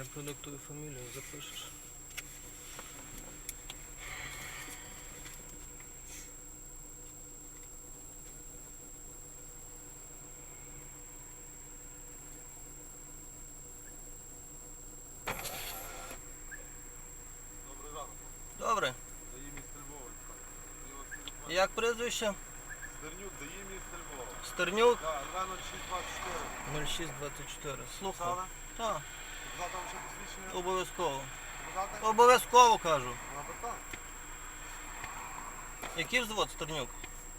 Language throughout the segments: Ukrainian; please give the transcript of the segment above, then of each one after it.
Я продуктую фамилию запишешь. Як прізвище? Стернюк, дає місце Львова. Стернюк Так, рано 624. 0624. Слухай. Саме? Так, Показати вам ще посвідчення? обов'язково. Показати? Обов'язково кажу. На питання. Який взвод, Стернюк?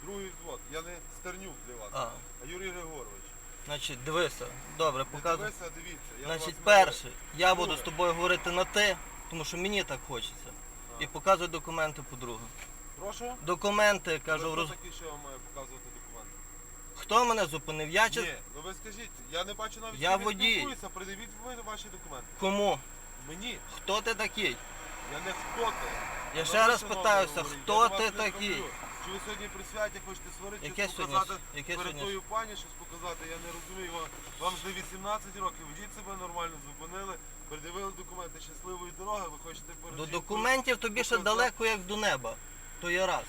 Другий взвод. Я не Стернюк для вас, А, а Юрій Григорович. значить, дивися. Добре, Не показуй. дивися, дивіться. Я Значить, вас перше, я буду з тобою говорити на ти, тому що мені так хочеться. І показуй документи по-друге. Прошу? Документи, кажу, ви роз... хто такий, що вам маю показувати документи? хто мене зупинив? Я чи Ні, ну ви скажіть, я не бачу навіть, Я водій. спілкуюся, придивіть ви ваші документи. кому? Мені, Хто ти такий? я не хто ти. Я Ну, ще ви, раз шановний, питаюся, говорите, хто я до ти не такий? Чи ви сьогодні при святі хочете сварити, Яке щось сьогодні- показати яке перед сьогодні- тою пані, щось показати, я не розумію. Вам, вам вже 18 років, ведіть себе нормально, зупинили, передивили документи щасливої дороги, ви хочете перед До жінкою документів тобі ще показати. далеко як до неба. То є раз.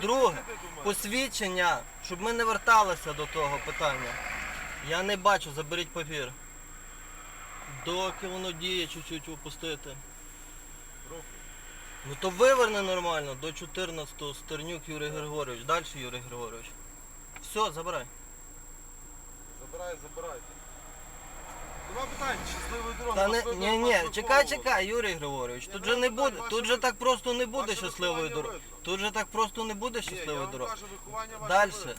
Друге, посвідчення, щоб ми не верталися до того питання. Я не бачу, заберіть папір. Доки воно діє, чуть-чуть опустити. Ну то виверни нормально до 14-го Стернюк Юрій Григорович. Далі Юрій Григорович. Все, забирай. Забирай, забирайте. Нема питань, щасливої дороги. Та не, видно, ні, ні, чекай, чекай, Юрій Григорович. Тут же не буде, тут же так просто не буде ваше щасливої виховання дороги. видно. Тут же так просто не буде Ні, я щасливої вам дороги. кажу, виховання ваше видно.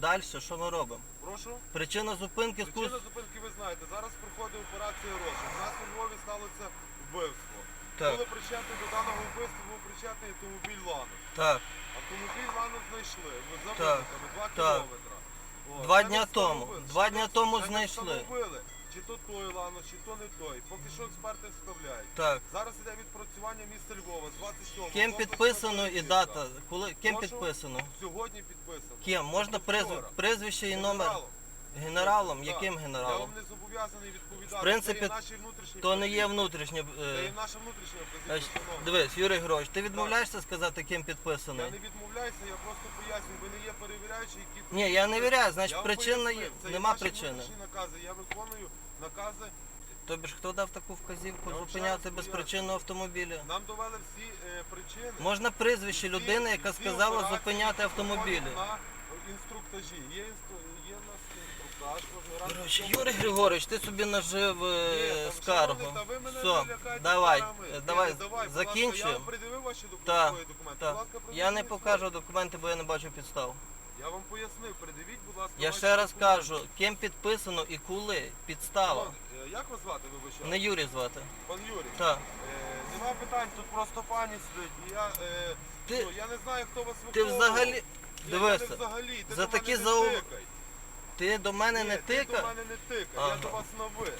Далі, що ми робимо? Прошу. Причина зупинки Причина зупинки ви знаєте. Зараз проходить операція розшук. У нас у Львові сталося вбивство. Так, Були причетні до даного вбивства, був причетний автомобіль Ланос. так. Автомобіль Ланос знайшли. Ви за Так, два так. кілометри. О, Два ще дня тому, встановили. два дня тому не знайшли. встановили, Чи то той Ланос, чи то не той. Поки що експерти вставляють. Так. Зараз іде відпрацювання міста Львова з 27 Ким підписано і дата? Коли ким Прошу? підписано? Сьогодні підписано. Ким? Можна призв... Вчора. прізвище і номер? Генералом. Генералом? Яким Я генералом? вам не зобов'язаний відповідати. В принципі, це є наші внутрішні То не є вказівки. внутрішнє. Це є е, наша внутрішня значить, шановний. Дивись, Юрій Григорович, ти відмовляєшся сказати, ким Я підписаний? не відмовляюся, я просто пояснюю, ви не є перевіряючі, які... Ні, я не віряю, Я значить вам причина є. пояснив, це є Нема наші причини. внутрішні накази, я виконую накази. Тобі ж хто дав таку вказівку Я вам ще зупиняти раз безпричинно автомобілі? Нам довели всі е, причини. Можна прізвище Всі- людини, яка всі сказала операції зупиняти автомобілі. На інструктажі. Є, інстру... цьому- Юрій Григорович, ти собі нажив Ні, е, там, скаргу. шановний, та ви мене Все, не лякайте давай, е, Ні, давай, будь ласка, Я закінчуємо. вам придивив ваші документи, Так, свої документи. так. Будь ласка, Я не придивіть покажу свої. документи, бо я не бачу підстав. Я вам пояснив, придивіть, будь ласка, Я ваші ще раз документи. кажу, ким підписано і коли. Підстава. Е, Як вас звати, вибачаю? Не Юрій звати. Пан Юрій. Так. Е, Нема питань, тут просто пані сидить. і Я, е, Ти- ну, я не знаю, хто вас Ти виховував. взагалі. Я- я Дивися, взагалі, ти за до такі зау- тикай. Ти до мене Ні, не Ти до тикав? мене не тикай, я Ага. до вас на ви.